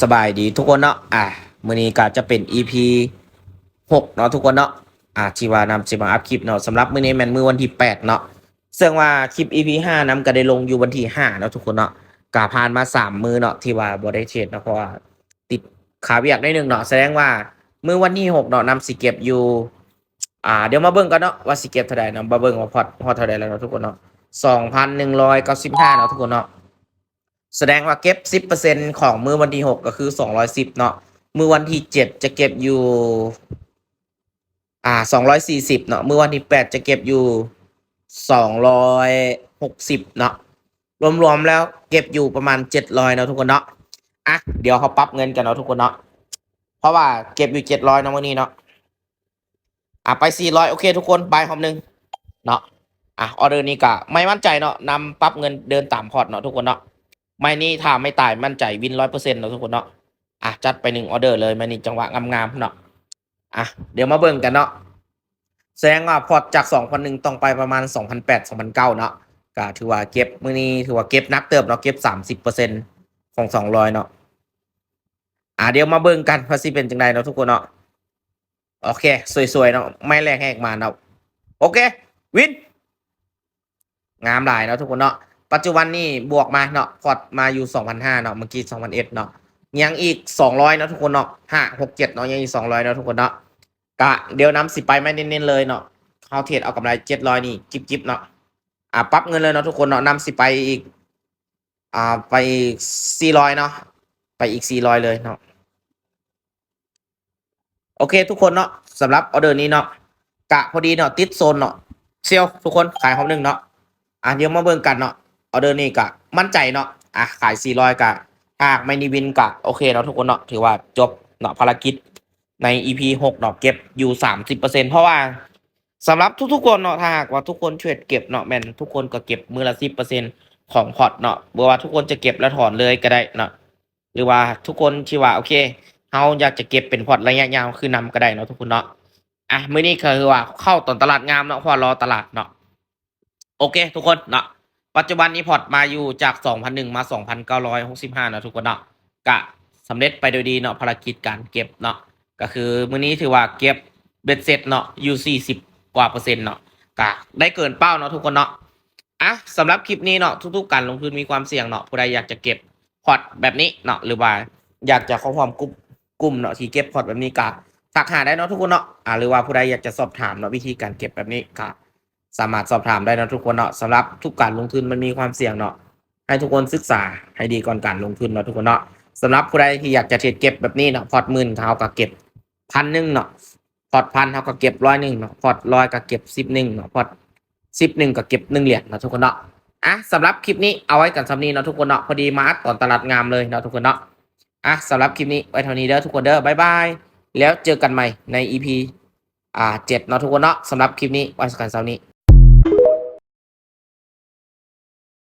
สบายดีทุกคนเนาะอะมื้อนี้ก็จะเป็น EP 6เนาะทุกคนเนาะอะที่ว่านำสิมาอัพคลิปเนาะสำหรับมื้อนี้แม่นมื้อวันที่ 8 เนาะซึ่งว่าคลิป EP 5นำก็ได้ลงอยู่วันที่ 5 เนาะทุกคนเนาะก็ผ่านมา 3 มื้อเนาะที่ว่าบ่ได้เทรดเนาะเพราะว่าติดขาเวียกได้หนึ่งเนาะแสดงว่ามื้อวันที่ 6 เนาะนำสิเก็บอยู่อ่าเดี๋ยวมาเบิ่งกันเนาะว่าสิเก็บเท่าใดเนาะมาเบิ่งว่าพอดพอดเท่าใดแล้วเนาะทุกคนเนาะ2,195เนาะทุกคนเนาะ แสดงว่าเก็บ 10%ของมือวันที่ 6 ก็คือ 210 เนาะมือวันที่ 7 จะเก็บอยู่ อ่า 240 เนาะมือวันที่ 8 จะเก็บอยู่ 260 เนาะรวมๆแล้วเก็บอยู่ประมาณ 700 เนาะทุกคนเนาะอะเดี๋ยวเขาปรับเงินกันเนาะทุกคนเนาะเพราะว่าเก็บอยู่700เนาะวันนี้เนาะอะไป 400 โอเค ทุกคนบายหอมหนึ่งเนาะอะออเดอร์นี้ก็ไม่มั่นใจเนาะนำปรับเงินเดินตามพอร์ตเนาะทุกคนเนาะ ไม่นี่ถ้าไม่ตายมั่นใจวินร้อยเปอร์เซ็นต์เนาะทุกคนเนาะอะจัดไปหนึ่งออเดอร์เลยไม่นี่จังหวะงามๆเนาะอะเดี๋ยวมาเบิ่งกันเนาะแสดงว่าพอร์ตจากสองพันหนึ่งต้องไปประมาณสองพันแปดสองพันเก้าเนาะก็ถือว่าเก็บมื้อนี้ถือว่าเก็บนักเติบเนาะเก็บสามสิบเปอร์เซ็นต์ของสองร้อยเนาะอะเดี๋ยวมาเบิ่งกันว่าสิเป็นจังไดเนาะทุกคนเนาะโอเค สวยๆเนาะไม่แรงแหกมาเนาะโอเค วิน งามหลายเนาะทุกคนเนาะ ปัจจุบันนี่บวกมาเนาะพอร์ตมาอยู่สองพันห้าเนาะเมื่อกี้สองพันเอ็ดเนาะยังอีกสองร้อยเนาะทุกคนเนาะห้าหกเจ็ดเนาะยังอีกสองร้อยเนาะทุกคนเนาะกะเดี๋ยวนำสิไปไม่เน้นๆเลยเนาะเขาเทรดเอากำไรเจ็ดร้อยนี่จิบจิบๆเนาะอะปรับเงินเลยเนาะทุกคนเนาะนำสิไปอีกอ่าไปสี่ร้อยเนาะไปอีกสี่ร้อยเลยเนาะโอเคทุกคนเนาะสำหรับออเดอร์นี้เนาะกะพอดีเนาะติดโซนเนาะเซลลทุกคนขายหอมหนึ่งเนาะอะเดี๋ยวมาเบิ่งกันเนาะ ออเดอร์นี่กะมั่นใจเนาะอะขาย 400กะหากไม่นิวินกะโอเคเนาะทุกคนเนาะถือว่าจบเนาะภารกิจใน EP 6เนาะเก็บอยู่ 30%เพราะว่าสำหรับทุกๆคนเนาะถ้าหากว่าทุกคนช่วยเก็บเนาะแมนทุกคนก็เก็บมือละ10%ของพอร์ตเนาะบ่ว่าทุกคนจะเก็บแล้วถอนเลยก็ได้เนาะหรือว่าทุกคนที่ว่าโอเคเฮาอยากจะเก็บเป็นพอร์ตระยะยาวคือนำก็ได้เนาะทุกคนเนาะอะมื้อนี้ก็คือว่าเข้าตอนตลาดงามเนาะพราะรอตลาดเนาะโอเค ทุกคนเนาะ ปัจจุบันนี้พอร์ตมาอยู่จาก 2,001 มา 2,965 นะทุกคนเนาะกะสำเร็จไปโดยดีเนาะภารกิจการเก็บเนาะก็คือมื้อนี้ถือว่าเก็บเบ็ดเสร็จเนาะอยู่ 40 กว่าเปอร์เซ็นต์เนาะกะได้เกินเป้าเนาะทุกคนเนาะอะสำหรับคลิปนี้เนาะทุกๆการลงทุนมีความเสี่ยงเนาะผู้ใดอยากจะเก็บพอร์ตแบบนี้เนาะหรือว่าอยากจะเข้าความกลุ่มกลุ่มเนาะที่เก็บพอร์ตแบบนี้กะทักหาได้เนาะทุกคนเนาะอ่าหรือว่าผู้ใดอยากจะสอบถามเนาะวิธีการเก็บแบบนี้กะ สามารถสอบถามได้นะทุกคนเนาะสำหรับทุกการลงทุนมันมีความเสี่ยงเนาะให้ทุกคนศึกษาให้ดีก่อนการลงทุนเนาะทุกคนเนาะสำหรับผู้ใดที่อยากจะเทรดเก็บแบบนี้เนาะพอร์ตหมื่นเขาก็เก็บพันหนึ่งเนาะพอร์ตพันเขาก็เก็บร้อยหนึ่งเนาะพอร์ตร้อยก็เก็บสิบหนึ่งเนาะพอร์ตสิบหนึ่งก็เก็บหนึ่งเหรียญเนาะทุกคนเนาะอะสำหรับคลิปนี้เอาไว้กันสำนี้เนาะทุกคนเนาะพอดีมาอัดตอนตลาดงามเลยเนาะทุกคนเนาะอะสำหรับคลิปนี้ไว้เท่านี้เด้อทุกคนเด้อบายบายแล้วเจอกันใหม่ใน EP อ่าเจ็ดเนาะทุกคนเนาะสำหรับคลิปนี้ไว้สักกันเสาร์นี้